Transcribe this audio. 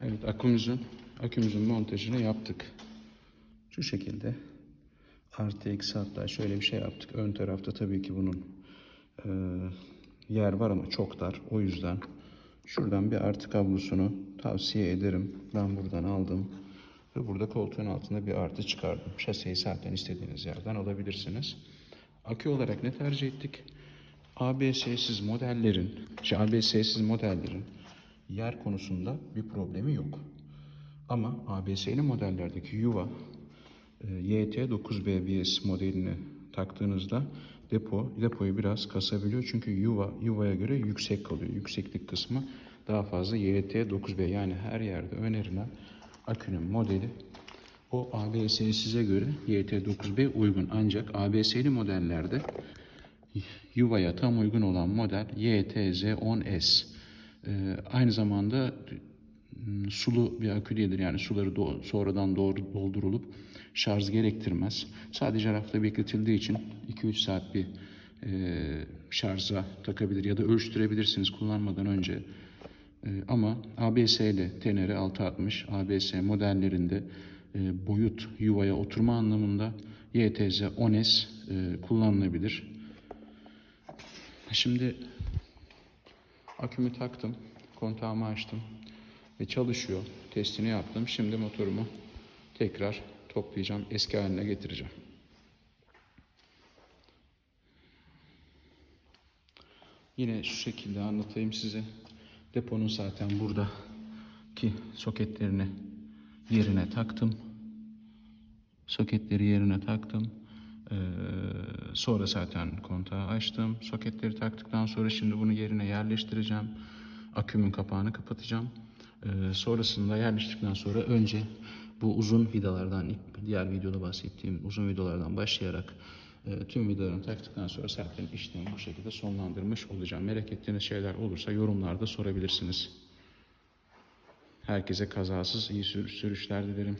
Evet akümüzün akümüzün montajını yaptık. Şu şekilde artı eksi hatta şöyle bir şey yaptık. Ön tarafta tabii ki bunun e, yer var ama çok dar. O yüzden şuradan bir artı kablosunu tavsiye ederim. Ben buradan aldım. Ve burada koltuğun altında bir artı çıkardım. Şaseyi zaten istediğiniz yerden alabilirsiniz. Akü olarak ne tercih ettik? ABS'siz modellerin, şey, ABS'siz modellerin yer konusunda bir problemi yok. Ama ABS'li modellerdeki yuva e, YT9BBS modelini taktığınızda depo depoyu biraz kasabiliyor. Çünkü yuva yuvaya göre yüksek kalıyor. Yükseklik kısmı daha fazla YT9B yani her yerde önerilen akünün modeli o ABS'size göre YT9B uygun. Ancak ABS'li modellerde yuvaya tam uygun olan model YTZ10S. Ee, aynı zamanda m, sulu bir akü değildir. Yani suları do- sonradan doğru doldurulup şarj gerektirmez. Sadece rafta bekletildiği için 2-3 saat bir e, şarja takabilir ya da ölçtürebilirsiniz kullanmadan önce. E, ama ABS ile Tenere 660 ABS modellerinde e, boyut yuvaya oturma anlamında YTZ 10S e, kullanılabilir. Şimdi akümü taktım, kontağımı açtım ve çalışıyor. Testini yaptım. Şimdi motorumu tekrar toplayacağım, eski haline getireceğim. Yine şu şekilde anlatayım size. Deponun zaten burada ki soketlerini yerine taktım. Soketleri yerine taktım. Ee, sonra zaten kontağı açtım. Soketleri taktıktan sonra şimdi bunu yerine yerleştireceğim. Akümün kapağını kapatacağım. Ee, sonrasında yerleştirdikten sonra önce bu uzun vidalardan, diğer videoda bahsettiğim uzun vidalardan başlayarak e, tüm vidalarını taktıktan sonra zaten işlemi bu şekilde sonlandırmış olacağım. Merak ettiğiniz şeyler olursa yorumlarda sorabilirsiniz. Herkese kazasız iyi sür- sürüşler dilerim.